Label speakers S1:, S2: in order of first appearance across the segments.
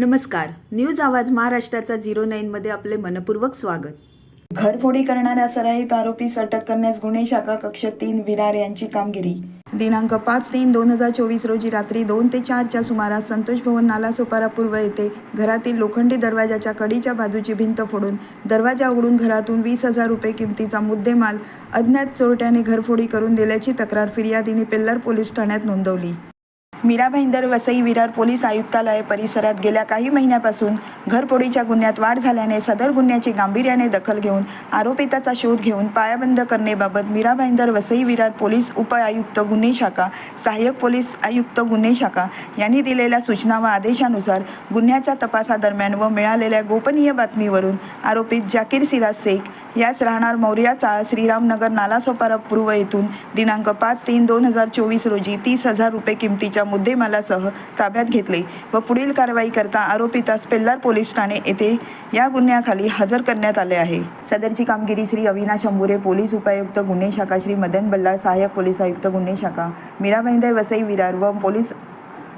S1: नमस्कार. न्यूज आवाज महाराष्ट्राचा झिरो नाईनमध्ये आपले मनपूर्वक स्वागत.
S2: घरफोडी करणाऱ्या सराईत आरोपीस अटक करण्यास गुन्हे शाखा कक्ष तीन विरार यांची कामगिरी. दिनांक पाच तीन दोन हजार चोवीस रोजी रात्री दोन ते चारच्या सुमारास संतोष भवन नालासोपारा पूर्व येथे घरातील लोखंडी दरवाजाच्या कडीच्या बाजूची भिंत फोडून दरवाजा उघडून घरातून वीस हजार रुपये किमतीचा मुद्देमाल अज्ञात चोरट्याने घरफोडी करून दिल्याची तक्रार फिर्यादीने पेल्लर पोलीस ठाण्यात नोंदवली. मीरा भाईंदर वसई विरार पोलीस आयुक्तालय परिसरात गेल्या काही महिन्यापासून घरपोडीच्या गुन्ह्यात वाढ झाल्याने सदर गुन्ह्याची गांभीर्याने दखल घेऊन आरोपिताचा शोध घेऊन पायाबंद करण्याबाबत मीरा भाईंदर वसई विरार पोलीस उपआयुक्त गुन्हे शाखा सहाय्यक पोलीस आयुक्त गुन्हे शाखा यांनी दिलेल्या सूचना व आदेशानुसार गुन्ह्याच्या तपासादरम्यान व मिळालेल्या गोपनीय बातमीवरून आरोपित जाकीर सिराज शेख यास राहणार मौर्या चाळ श्रीरामनगर नालासोपारा पूर्व येथून. दिनांक पाच तीन दोन हजार चोवीस रोजी तीस हजार रुपये किमतीच्या मुद्देमालासह ताब्यात घेतले व पुढील कारवाई करता आरोपितास पेल्लार पोलीस ठाणे येथे या गुन्ह्याखाली हजर करण्यात आले आहे. सदरची कामगिरी श्री अविनाश अंबुरे पोलीस उपायुक्त गुन्हे शाखा श्री मदन बल्लाळ सहाय्यक पोलीस आयुक्त गुन्हे शाखा मीरा वसई विरार व पोलीस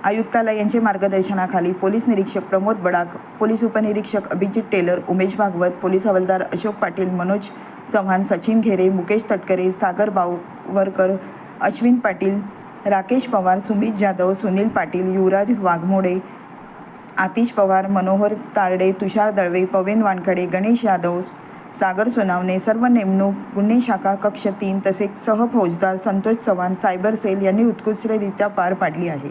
S2: आयुक्तालय यांचे मार्गदर्शनाखाली पोलीस निरीक्षक प्रमोद बडाक पोलीस उपनिरीक्षक अभिजित टेलर उमेश भागवत पोलीस हवालदार अशोक पाटील मनोज चव्हाण सचिन घेरे मुकेश तटकरे सागर बावरकर अश्विन पाटील राकेश पवार सुमित जाधव सुनील पाटील युवराज वाघमोडे आतिश पवार मनोहर तारडे तुषार दळवे पवेन वानखडे गणेश यादव सागर सोनावणे सर्व नेमणूक गुन्हे शाखा कक्ष तीन तसेच सह फौजदार संतोष चव्हाण सायबर सेल यांनी उत्कृष्टरित्या पार पाडली आहे.